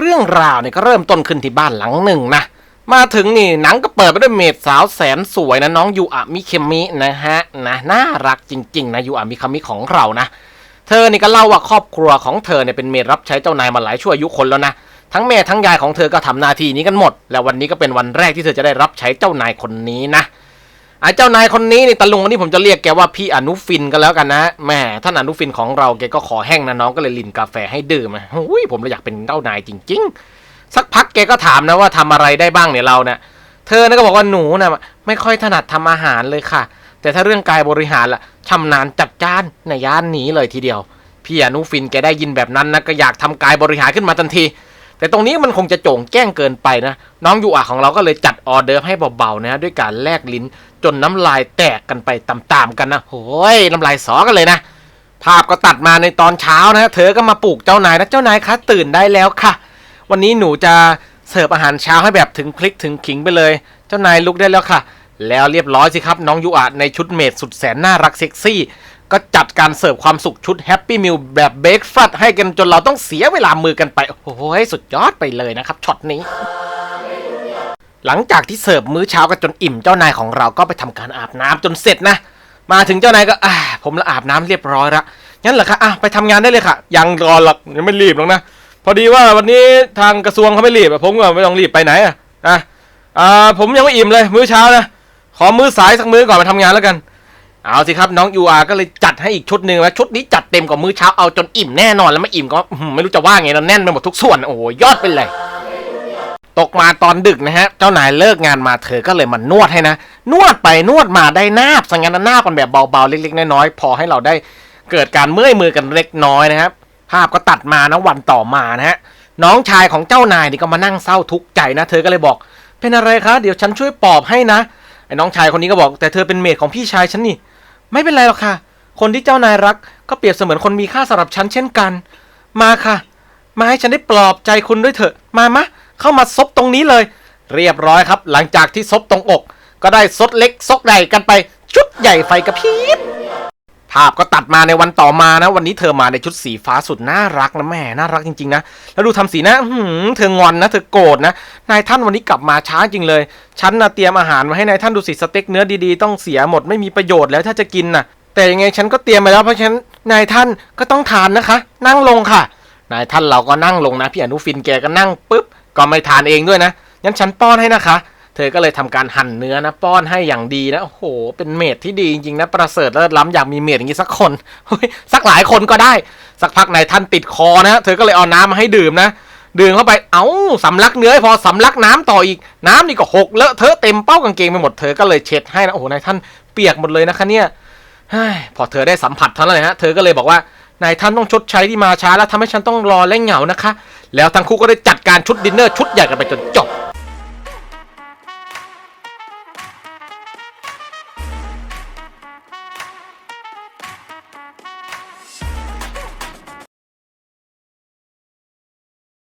เรื่องราวเนี่ยก็เริ่มต้นขึ้นที่บ้านหลังหนึ่งนะ มาถึงนี่หนังก็เปิดไปด้วยเมดสาวแสนสวยนะน้องยูอะมิเคมินะฮะนะน่ารักจริงๆนะยูอะมิเคมิของเรานะ เธอนี่ก็เล่าว่าครอบครัวของเธอเนี่ยเป็นเมดรับใช้เจ้านายมาหลายชั่วอายุคนแล้วนะทั้งแม่ทั้งยายของเธอก็ทำหน้าที่นี้กันหมด และวันนี้ก็เป็นวันแรกที่เธอจะได้รับใช้เจ้านายคนนี้นะ ไอ้เจ้านายคนนี้นี่ตะลุงวันนี้ผมจะเรียกแกว่าพี่อนุฟินกันแล้วกันนะแหม่ท่านอนุฟินของเราแกก็ขอแห้งนะน้องก็เลยลินกาแฟให้ดื่มนะหุ้ยผมเลยอยากเป็นเจ้านายจริง ๆ สักพักแกก็ถามนะว่าทำอะไรได้บ้างเนี่ยเราเนี่ยเธอเนี่ยก็บอกว่าหนูนะ่ะไม่ค่อยถนัดทำอาหารเลยค่ะ แต่ถ้าเรื่องกายบริหารล่ะชำนาญจัดจ้านในย่านนี้เลยทีเดียว พี่อนุฟินแกได้ยินแบบนั้นนะก็อยากทำกายบริหารขึ้นมาทันที แต่ตรงนี้มันคงจะโจ่งแจ้งเกินไปนะ น้องยูอาของเราก็เลยจัดออเดอร์ให้เบาๆนะด้วยการแลกลิ้นจนน้ำลายแตกกันไปตามๆกันนะโอ้ยน้ำลายสอกันเลยนะ ภาพก็ตัดมาในตอนเช้านะ เธอก็มาปลุกเจ้านายนะเจ้านายคะตื่นได้แล้วค่ะ วันนี้หนูจะเสิร์ฟอาหารเช้าให้แบบถึงพริกถึงขิงไปเลย เจ้านายลุกได้แล้วค่ะ แล้วเรียบร้อยสิครับน้องยูอาในชุดเมดสุดแสนน่ารักเซ็กซี่ ก็จัดการเสิร์ฟความสุขชุดแฮปปี้มิลแบบเบรกฟาสต์ให้กันจนเราต้องเสียเวลามือกันไป โอ้โหสุดยอดไปเลยนะครับช็อตนี้ หลังจากที่เสิร์ฟมื้อเช้ากันจนอิ่มเจ้านายของเราก็ไปทำการอาบน้ำจนเสร็จนะ มาถึงเจ้านายก็อ่าผมละอาบน้ำเรียบร้อยล้วงั้นเหรอคะอะไปทำงานได้เลยค่ะ ยังรอหรอกยังไม่รีบหรอกนะ พอดีว่าวันนี้ทางกระทรวงเขาไม่รีบผมก็ไม่ต้องรีบไปไหนอะอะอ่าผมยังไม่อิ่มเลยมื้อเช้านะขอมื้อสายสักมื้อก่อนไปทำงานแล้วกัน เอาสิครับน้องยูอาก็เลยจัดให้อีกชุดหนึ่งนะชุดนี้จัดเต็มกว่ามื้อเช้าเอาจนอิ่มแน่นอนแล้วไม่อิ่มก็ไม่รู้จะว่าไงนะแน่นไปหมดทุกส่วนโอ้โหยอดไปเลย ตกมาตอนดึกนะฮะ เจ้านายเลิกงานมาเธอก็เลยมานวดให้นะ นวดไปนวดมาได้นาบสังงานนาบกันแบบเบาๆเล็กๆน้อยๆพอให้เราได้เกิดการเมื่อยมือกันเล็กน้อยนะครับ ภาพก็ตัดมานะวันต่อมานะฮะน้องชายของเจ้านายนี่ก็มานั่งเศร้าทุกข์ใจนะ เธอก็เลยบอก เป็นอะไรคะเดี๋ยวฉันช่วยปอบให้นะไอ้น้องชายคนนี้ก็บอกแต่เธอเป็นเมดของพี่ชายฉันนี่ ไม่เป็นไรหรอกค่ะ คนที่เจ้านายรัก ก็เปรียบเสมือนคนมีค่าสำหรับฉันเช่นกัน มาค่ะ มาให้ฉันได้ปลอบใจคุณด้วยเถอะ มามะ เข้ามาซบตรงนี้เลย เรียบร้อยครับ หลังจากที่ซบตรงอก ก็ได้ซดเล็กซกใหญ่กันไป ชุดใหญ่ไฟกระพริบ ภาพก็ตัดมาในวันต่อมานะ วันนี้เธอมาในชุดสีฟ้าสุดน่ารักนะแม่น่ารักจริงๆนะแล้วดูทำสีน้าอื้อหือเธองอนนะเธอโกรธนะนายท่านวันนี้กลับมาช้าจริงเลยฉันนะเตรียมอาหารมาให้นายท่านดูสิสเต็กเนื้อดีๆต้องเสียหมดไม่มีประโยชน์แล้วถ้าจะกินน่ะ แต่ยังไงฉันก็เตรียมไปแล้วเพราะฉะนั้นนายท่านก็ต้องทานนะคะ นั่งลงค่ะ นายท่านเราก็นั่งลงนะพี่อนุฟินแกก็นั่งปุ๊บก็ไม่ทานเองด้วยนะงั้นฉันป้อนให้นะคะ เธอก็เลยทำการหั่นเนื้อนะป้อนให้อย่างดีนะโอ้โห เป็นเมดที่ดีจริงๆนะประเสริฐเลิศล้ำอยากมีเมดอย่างนี้สักคนสักหลายคนก็ได้ สักพักนายท่านติดคอนะเธอก็เลยเอาน้ำมาให้ดื่มนะดื่มเข้าไปเอ้าสำลักเนื้อพอสำลักน้ำต่ออีกน้ำนี่ก็หกเลอะเทอะเต็มเป้ากางเกงไปหมดเธอก็เลยเช็ดให้นะโอ้โหนายท่านเปียกหมดเลยนะคะเนี่ยเฮ้ยพอเธอได้สัมผัสเท่านั้นเลยฮะเธอก็เลยบอกว่านายท่านต้องชดใช้ที่มาช้า แล้วทำให้ฉันต้องรอและเหงานะคะ แล้วทั้งคู่ก็ได้จัดการชุดดินเนอร์ชุดใหญ่กันไปจนจบ